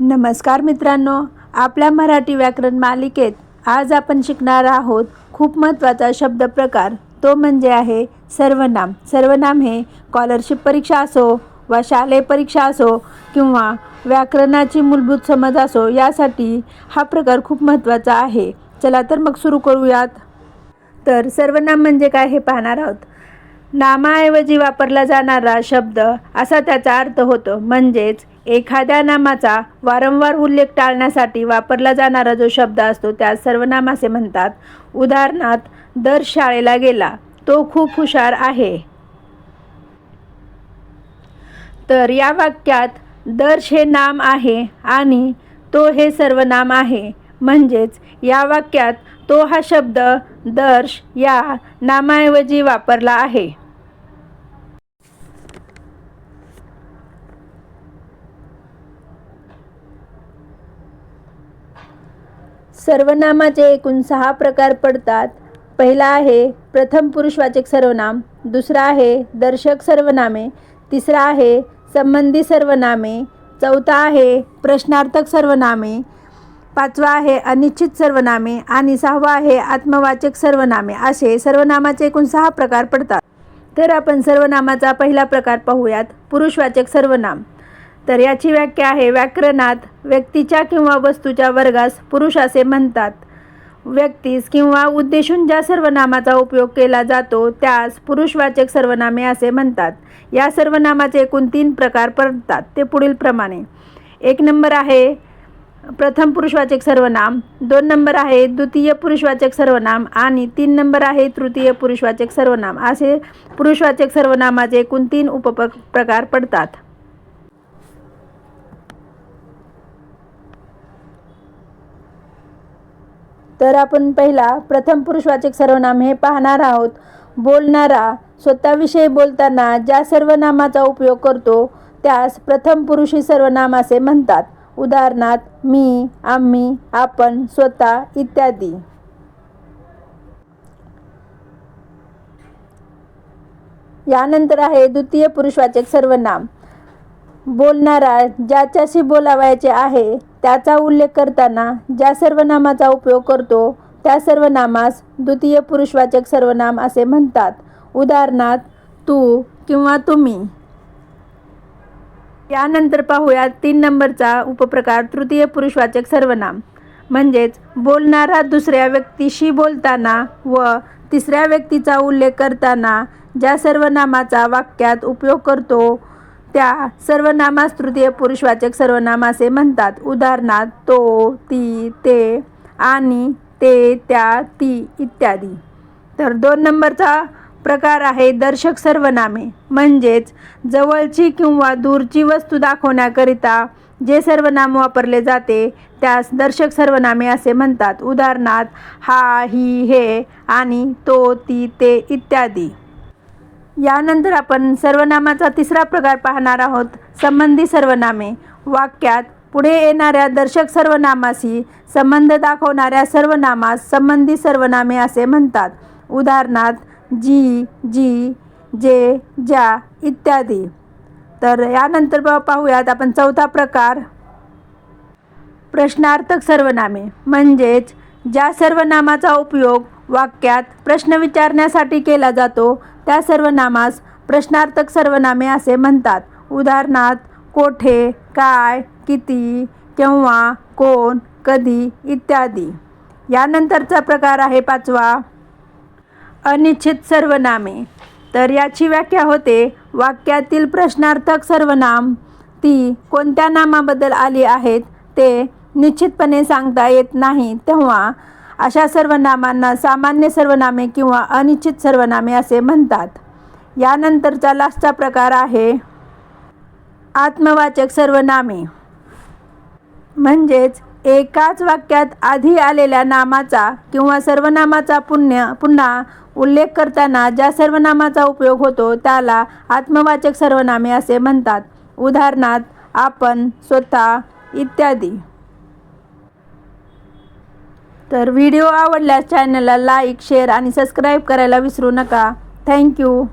नमस्कार मित्रांनो आपल्या मराठी व्याकरण मालिकेत आज आपण शिकणार आहोत खूप महत्त्वाचा शब्द प्रकार. तो म्हणजे आहे सर्वनाम. सर्वनाम हे स्कॉलरशिप परीक्षा असो वा शालेय परीक्षा असो किंवा व्याकरणाची मूलभूत समज असो यासाठी हा प्रकार खूप महत्त्वाचा आहे. चला तर मग सुरू करूयात. तर सर्वनाम म्हणजे काय हे पाहणार आहोत. नामाऐवजी वापरला जाणारा शब्द असा त्याचा अर्थ होतो. म्हणजेच एखाद्या नामाचा वारंवार उल्लेख टाळण्यासाठी वापरला जाणारा जो शब्द असतो त्यास सर्वनाम असे म्हणतात. उदाहरणार्थ दर शाळेला गेला तो खूप हुशार आहे. तर या वाक्यात दर्श हे नाम आहे आणि तो हे सर्वनाम आहे. म्हणजेच या वाक्यात तो हा शब्द दर्श या नामाऐवजी वापरला आहे. सर्वनामाचे एकूण सहा प्रकार पडतात. पहिला आहे प्रथम पुरुषवाचक सर्वनाम दुसरा आहे दर्शक सर्वनामे तिसरा आहे संबंधी सर्वनामे चौथा आहे प्रश्नार्थक सर्वनामे पाचवा आहे अनिश्चित सर्वनामे आणि सहावा आहे आत्मवाचक सर्वनामे. असे सर्वनामाचे एकूण सहा प्रकार पडतात. तर आपण सर्वनामाचा पहिला प्रकार पाहूयात पुरुषवाचक सर्वनाम. तर याची व्याख्या आहे व्याकरणात व्यक्तीच्या किंवा वस्तूच्या वर्गास पुरुष असे म्हणतात. व्यक्तीस किंवा उद्देशून ज्या सर्वनामाचा उपयोग केला जातो त्यास पुरुषवाचक सर्वनामे असे म्हणतात. या सर्वनामाचे एकूण तीन प्रकार पडतात ते पुढील प्रमाणे. एक नंबर आहे प्रथम पुरुषवाचक सर्वनाम दोन नंबर आहे द्वितीय पुरुषवाचक सर्वनाम आणि तीन नंबर आहे तृतीय पुरुषवाचक सर्वनाम. असे पुरुषवाचक सर्वनामाचे एकूण तीन उपप प्रकार पडतात. तर आपण पहिला प्रथम पुरुषवाचक सर्वनाम हे पाहणार आहोत. बोलणारा स्वतःविषयी बोलताना ज्या सर्वनामाचा उपयोग करतो त्यास प्रथम पुरुषी सर्वनाम असे म्हणतात. उदाहरणार्थ मी आम्ही आपण स्वतः इत्यादी. यानंतर आहे द्वितीय पुरुषवाचक सर्वनाम. बोलणारा ज्याच्याशी बोलावायचे आहे त्याचा उल्लेख करताना ज्या सर्वनामाचा उपयोग करतो त्या सर्वनामास द्वितीय पुरुषवाचक सर्वनाम असे म्हणतात. उदाहरणार्थ तू किंवा तुम्ही. यानंतर पाहूया तीन नंबरचा उपप्रकार तृतीय पुरुषवाचक सर्वनाम. म्हणजेच बोलणारा दुसऱ्या व्यक्तीशी बोलताना व तिसऱ्या व्यक्तीचा उल्लेख करताना ज्या सर्वनामाचा वाक्यात उपयोग करतो त्या सर्वनामास तृतीय पुरुषवाचक सर्वनाम असे म्हणतात. उदाहरणार्थ तो ती ते आणि ते त्या ती इत्यादी. तर दोन नंबरचा प्रकार आहे दर्शक सर्वनामे. म्हणजेच जवळची किंवा दूरची वस्तू दाखवण्याकरिता जे सर्वनाम वापरले जाते त्यास दर्शक सर्वनामे असे म्हणतात. उदाहरणार्थ हा ही हे आणि तो ती ते इत्यादी. यानंतर आपण सर्वनामाचा तिसरा प्रकार पाहणार आहोत. संबंधी सर्वनामे. वाक्यात पुढे येणाऱ्या दर्शक सर्वनामाशी संबंध दाखवणाऱ्या सर्वनामास संबंधी सर्वनामे असे म्हणतात. उदाहरणार्थ जी जी जे ज्या इत्यादी. तर यानंतर पाहूयात आपण चौथा प्रकार. प्रश्नार्थक सर्वनामे. म्हणजेच ज्या सर्वनामाचा उपयोग वाक्यात प्रश्न विचारण्यासाठी केला जातो त्या सर्वनामास प्रश्नार्थक सर्वनामे असे म्हणतात. उदाहरणार्थ कोठे काय किती केव्हा कोण कधी इत्यादी. यानंतरचा प्रकार आहे पाचवा. अनिश्चित सर्वनामे. तर याची व्याख्या होते वाक्यातील प्रश्नार्थक सर्वनाम. ती कोणत्या नामाबद्दल आली आहेत ते निश्चितपणे सांगता येत नाही. तेव्हा अशा सर्वनामांना सामान्य सर्वनामे किंवा अनिश्चित सर्वनामे असे म्हणतात. यानंतरचा लास्टचा प्रकार आहे आत्मवाचक सर्वनामे. म्हणजेच एकाच वाक्यात आधी आलेल्या नामाचा किंवा सर्वनामाचा पुण्य पुन्हा उल्लेख करताना ज्या सर्वनामाचा उपयोग होतो त्याला आत्मवाचक सर्वनामे असे म्हणतात. उदाहरणार्थ आपण स्वतः इत्यादी. तर व्हिडिओ आवडल्यास चॅनलला लाईक शेअर आणि सबस्क्राईब करायला विसरू नका. थँक्यू.